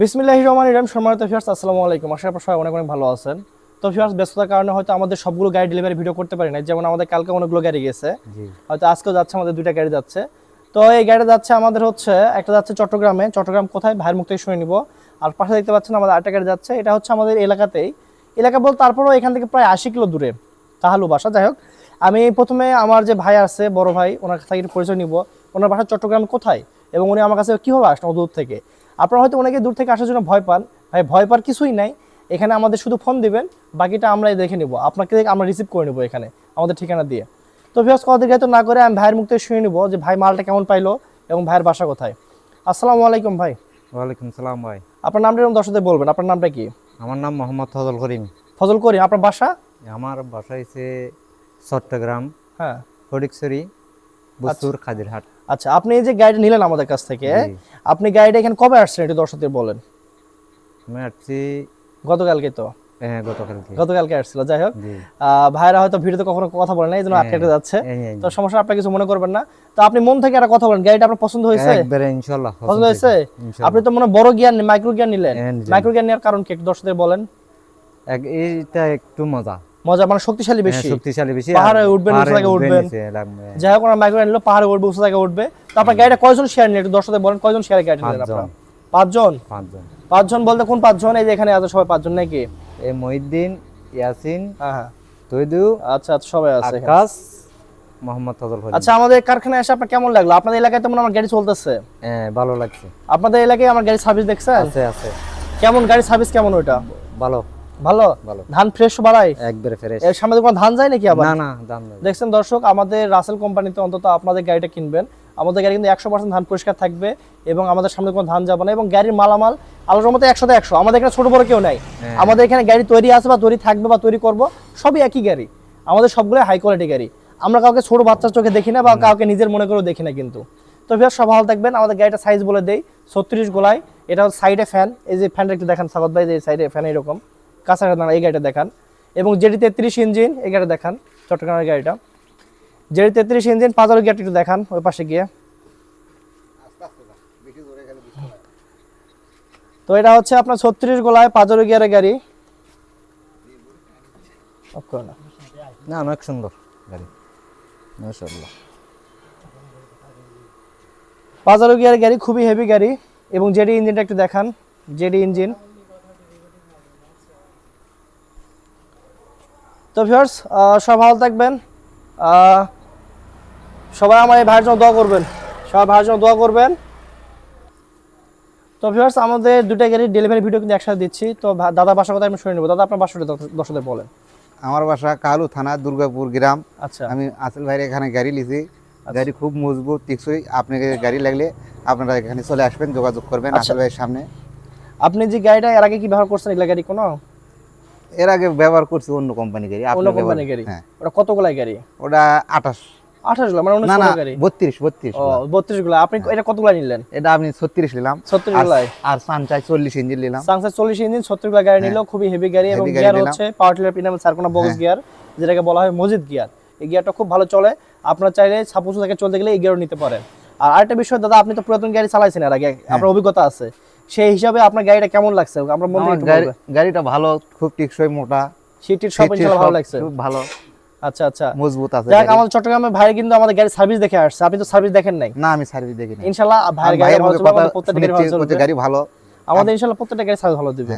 বিসমিল্লাহ রহমান ইরাম সম্মানিত ফিয়ার্স আসসালামু আলাইকুম। আশা করি সবাই অনেক অনেক ভালো আছেন। তো ফিয়ার্স ব্যস্ততার কারণে হয়তো আমাদের সবগুলো গাড়ি ডেলিভারি ভিডিও করতে পারি না যেমন আমাদের কালকে অনেকগুলো গাড়ি গেছে। হয়তো আজকেও যাচ্ছে আমাদের দুইটা গাড়ি যাচ্ছে। তো এই গাড়ি যাচ্ছে আমাদের হচ্ছে একটা যাচ্ছে চট্টগ্রামে। চট্টগ্রাম কোথায়? ভাইয়ের মুখ থেকে শুনে নিব। আর পাশে দেখতে পাচ্ছেন আমাদের আরেকটা গাড়ি যাচ্ছে। এটা হচ্ছে আমাদের এলাকাতেই। এলাকা বলতে তারপরেও এখান থেকে প্রায় আশি কিলো দূরে। তাহালু বাসা যাই হোক। আমি প্রথমে আমার যে ভাই আছে বড় ভাই ওনার কাছ থেকে পরিচয় নিব। ওনার বাসা চট্টগ্রাম কোথায়? এবং উনি আমার কাছে কীভাবে আসেন অত দূর থেকে? আপনারা হয়তো অনেকে দূর থেকে আসার জন্য ভয় পান। ভাই ভয় পাওয়ার কিছুই নাই। এখানে আমাদের শুধু ফোন দিবেন বাকিটা আমরাই দেখে নিব। আপনাকে আমরা রিসিভ করে নেব এখানে আমাদের ঠিকানা দিয়ে। তো ভিউয়ার্স কথা দীর্ঘায়িত না করে আমি ভাইয়ের মুখ থেকে শুনে নিব যে ভাই মালটা কেমন পাইলো এবং ভাইয়ের বাসা কোথায়। আসসালামু আলাইকুম ভাই। ওয়ালাইকুম সালাম ভাই। আপনার নামটা এরকম দর্শকদের বলবেন আপনার নামটা কি? আমার নাম মোহাম্মদ ফজল করিম। ফজল করিম আপনার বাসা? আমার বাসা হচ্ছে চট্টগ্রাম হ্যাঁ। ফটিকছড়ি। বস্তুর খাদিরহাট। আচ্ছা আপনি এই যে গাড়িটা নিলেন আমাদের কাছ থেকে আপনি গাড়িটা এখানে কবে আসছেন একটু দর্শকদের বলেন? আমি আসছি গতকালকে তো? হ্যাঁ গতকালকে। গতকালকে আসছিল যাই হোক। ভাইরা হয়তো ভিডিওতে কখনো কথা বলে না এই জন্য আটকে আটকে যাচ্ছে। এই, তো সমস্যা আপনার কিছু মনে করবেন না। তো আপনি মন থেকে একটা কথা বলেন গাড়িটা আপনার পছন্দ হয়েছে? একবারে পছন্দ হয়েছে? আপনি তো মনে হয় বড় গিয়ার মাইক্রো গিয়ার নিলেন। হ্যাঁ, মাইক্রো গিয়ার নেওয়ার কারণ কি একটু দর্শকদের বলেন? এইটা একটু মজা। মজা মানে শক্তিশালী হ্যাঁ, বেশি। শক্তিশালী বেশি পাহাড়ে আর উঠবেন, উঁচু। যাই হোক মাইক্রো নিলো পাহাড়ে উঠবে উঁচু জায়গায় উঠবে। তো আপনার গাড়িটা কয়জন শেয়ার নিলেন? একটু দর্শকদের বলেন কয়জন শেয়ার গাড়ি নিলেন আপনার? পাঁচজন। পাঁচজন? পাঁচজন। বলতে কোন পাঁচজন? এই যে এখানে আছে সবাই পাঁচজন নাকি? এই মহিউদ্দিন ইয়াসিন হ্যাঁ হ্যাঁ। তৈদু আচ্ছা আচ্ছা সবাই আছে আকাশ মোহাম্মদ ফজল আচ্ছা আমাদের কারখানায় এসে আপনার কেমন লাগল? আপনাদের এলাকায় তো মনে আমার গাড়ি চলতেছে। হ্যাঁ ভালো লাগছে। আপনাদের এলাকায় আমার গাড়ি সার্ভিস দেখছেন? আছে আছে। কেমন গাড়ি সার্ভিস কেমন ওইটা? ভালো। ভালো? ভালো। ধান ফ্রেশ বাড়ায়? একবারে ফ্রেশ এর সামনে কোনো ধান যায় নাকি আবার? না না নেই দেখছেন দর্শক আমাদের রাসেল কোম্পানিতে অন্তত আপনাদের গাড়িটা কিনবেন। আমাদের গাড়ি কিন্তু একশো পার্সেন্ট ধান পরিষ্কার থাকবে এবং আমাদের সামনে কোনো ধান যাবে না এবং গাড়ির মালামাল আলোর মতো একশোতে একশো। আমাদের এখানে ছোট বড় কেউ নাই। হ্যাঁ। আমাদের এখানে গাড়ি তৈরি আছে বা তৈরি থাকবে বা তৈরি করব সবই একই গাড়ি। আমাদের সবগুলো হাই কোয়ালিটি গাড়ি। আমরা কাউকে ছোট বাচ্চার চোখে দেখি না বা কাউকে নিজের মনে করেও দেখি না কিন্তু। তো ভিয়ার সব ভালো থাকবেন। আমাদের গাড়িটা সাইজ বলে দেই ছত্রিশ গোলায়। এটা সাইডে ফ্যান এই যে ফ্যানটা একটু দেখান সাগত ভাই যে সাইডে ফ্যান এরকম। কাছাকাছি এই গাড়িটা দেখান। এবং যেটি তেত্রিশ ইঞ্জিন এই গাড়িটা দেখান চট্টগ্রামের গাড়িটা। যেটি তেত্রিশ ইঞ্জিন পাঁচালো গিয়ারটা একটু দেখান ওই পাশে গিয়ে। তো এটা হচ্ছে আপনার ছত্রিশ গোলায় পাঁচালো গিয়ারের গাড়ি। না। অনেক সুন্দর গাড়ি। মাশাআল্লাহ। পাঁচালো গিয়ারের গাড়ি খুবই হেভি গাড়ি। এবং জেডি ইঞ্জিনটা একটু দেখান জেডি ইঞ্জিন। তো ভিউয়ার্স সব ভালো থাকবেন। সবাই আমার এই ভাইয়ের জন্য দোয়া করবেন। সবাই ভাইয়ের জন্য দোয়া করবেন। তো ভিউয়ার্স আমাদের দুটা গাড়ির ডেলিভারি ভিডিও কিন্তু একসাথে দিচ্ছি। তো দাদা বাসার কথা আমি শুনে নেব। দাদা আপনার বাসাটা দর্শকদের বলেন। আমার বাসা কালু থানা দুর্গাপুর গ্রাম। আচ্ছা। আমি আসল ভাইয়ের এখানে গাড়ি লিছি। গাড়ি খুব মজবুত টিকসই। আপনাকে গাড়ি লাগলে আপনারা এখানে চলে আসবেন যোগাযোগ করবেন আচ্ছা। আসল ভাইয়ের সামনে। আপনি যে গাড়িটা এর আগে কি ব্যবহার করছেন এগুলা গাড়ি কোনো? এর আগে ব্যবহার করছি অন্য কোম্পানি গাড়ি অন্য ব্যবহার- গাড়ি? হ্যাঁ। ওটা কতগুলাই গাড়ি? ওটা আঠাশ। আঠাশগুলা মানে না না গাড়ি? বত্রিশ বত্রিশ বত্রিশগুলা। আপনি এটা কতগুলা নিলেন? এটা আপনি ছত্রিশ নিলাম। ছত্রিশ আর- গুলাই? আর সানচাই চল্লিশ ইঞ্জিন নিলাম। সানসেট চল্লিশ ইঞ্জিন ছত্রিশগুলা গাড়ি নিল খুবই হেভি গাড়ি এবং গিয়ার হচ্ছে পাওয়ার টিলার পিনাম সার্কোনা বক্স গিয়ার যেটাকে বলা হয় মজিদ গিয়ার এই গিয়ারটা খুব ভালো চলে। আপনারা চাইলে সাপোজ থেকে চলতে গেলে এই গিয়ার নিতে পারেন। আর আরেকটা বিষয় দাদা আপনি তো পুরাতন গাড়ি চালাইছেন এর আগে আপনার অভিজ্ঞতা আছে। সেই হিসাবে আপনার গাড়িটা কেমন লাগছে? আমরা মন গাড়িটা ভালো খুব টিকসই মোটা। সিটির সব ইনশাআল্লাহ ভালো লাগছে। খুব ভালো। আচ্ছা আচ্ছা। মজবুত আছে যাক আমাদের চট্টগ্রামে ভাই কিন্তু আমাদের গাড়ি সার্ভিস দেখে আসছে। আপনি তো সার্ভিস দেখেন নাই। না আমি সার্ভিস দেখি না ইনশাআল্লাহ ভাইয়ের আমি গাড়ি ভাইয়ের ভালো মুখে চলবে, কথা প্রত্যেকটা গাড়ি ভালো। আমাদের ইনশাল্লাহ প্রত্যেকটা গাড়ি সার্ভিস ভালো দিবে।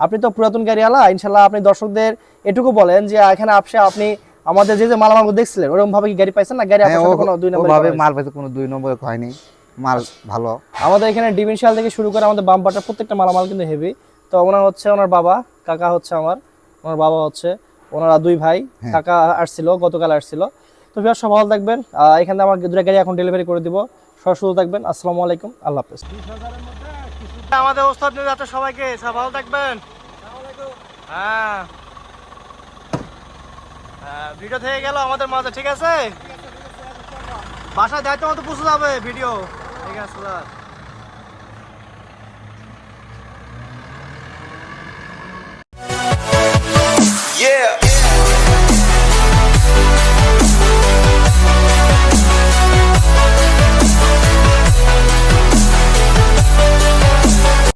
আপনি তো পুরাতন গাড়ি আলা ইনশাল্লাহ আপনি দর্শকদের এটুকু বলেন যে এখানে আপসে আপনি আমাদের যে যে মালামাল দেখছিলেন ওরকম ভাবে কি গাড়ি পাইছেন না? গাড়ি হ্যাঁ, আপনার কোনো দুই নম্বর ওভাবে মাল পাইছে কোনো দুই নম্বর হয়নি। মাল ভালো। আমাদের এখানে ডিমেনশিয়াল থেকে শুরু করে আমাদের বাম্পারটা প্রত্যেকটা মালামাল কিন্তু হেভি তো ওনার হচ্ছে ওনার বাবা কাকা হচ্ছে আমার ওনার বাবা হচ্ছে ওনারা দুই ভাই হ্যাঁ। কাকা আসছিল গতকাল আসছিল। তো বিহার সব ভালো থাকবেন। এখানে আমার দুটা গাড়ি এখন ডেলিভারি করে দিব। সব সুস্থ থাকবেন। আসসালামু আলাইকুম। আল্লাহ হাফেজ। আমাদের ওস্তাদ নিয়ে যাচ্ছে সবাইকে। সব ভালো থাকবেন। হ্যাঁ। হ্যাঁ, ভিডিও থেকে গেল আমাদের মাঝে ঠিক আছে? বাসায় দায়িত্ব মতো পুষে যাবে ভিডিও Pegaslar. Yeah.